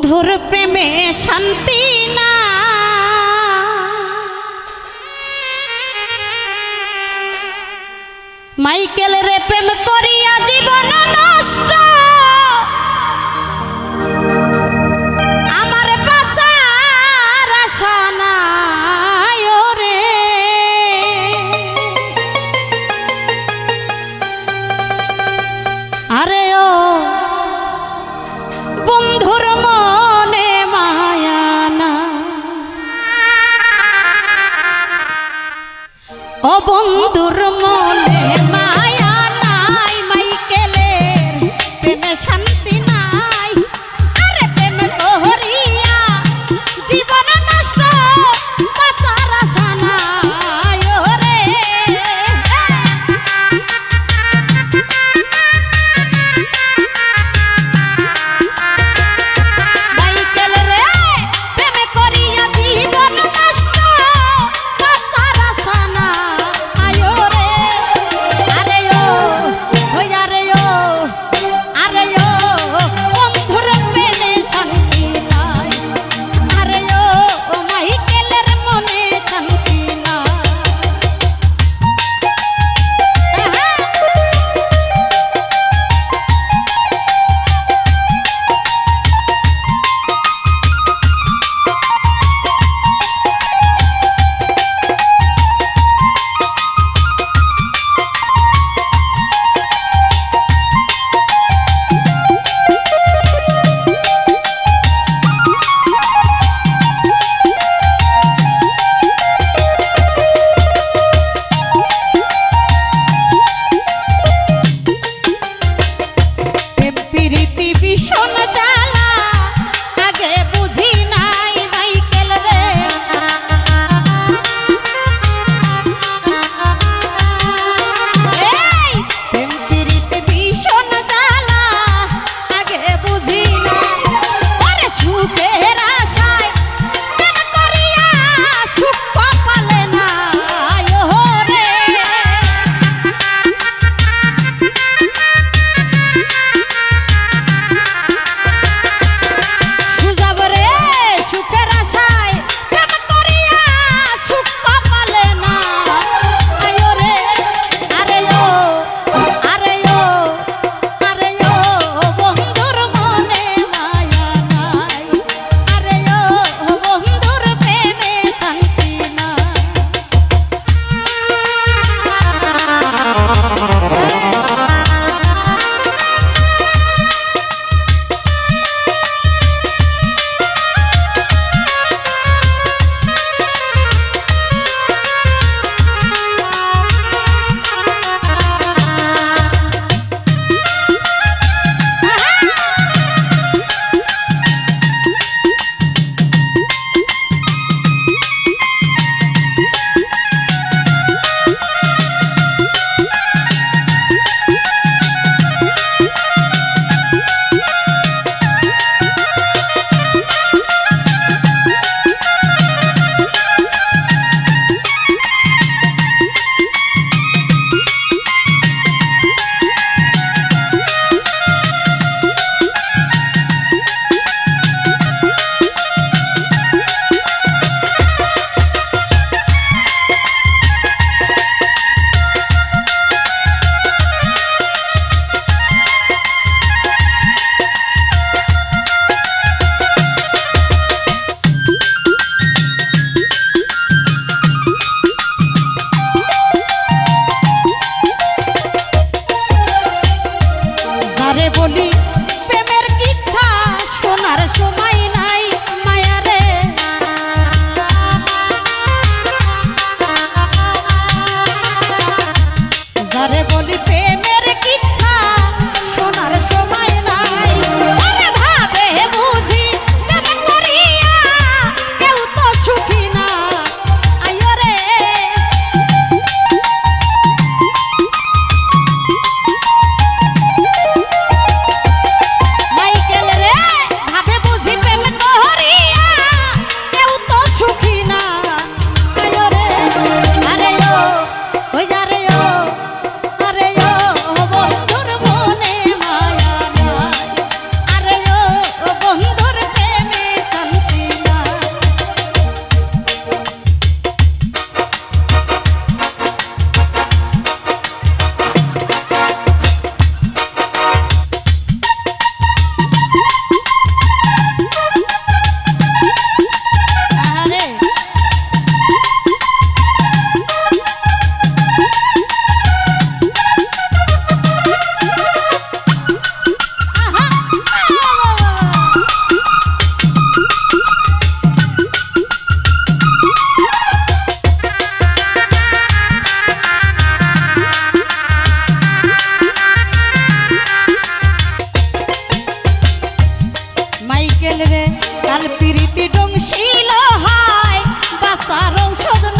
বন্ধুর প্রেমে শান্তি না। মাইকেল রে প্রেম করিয়া 帮的。তারে বলি গেল রে কাল প্রীতি ডংশিল হায় বাসার ঔষধ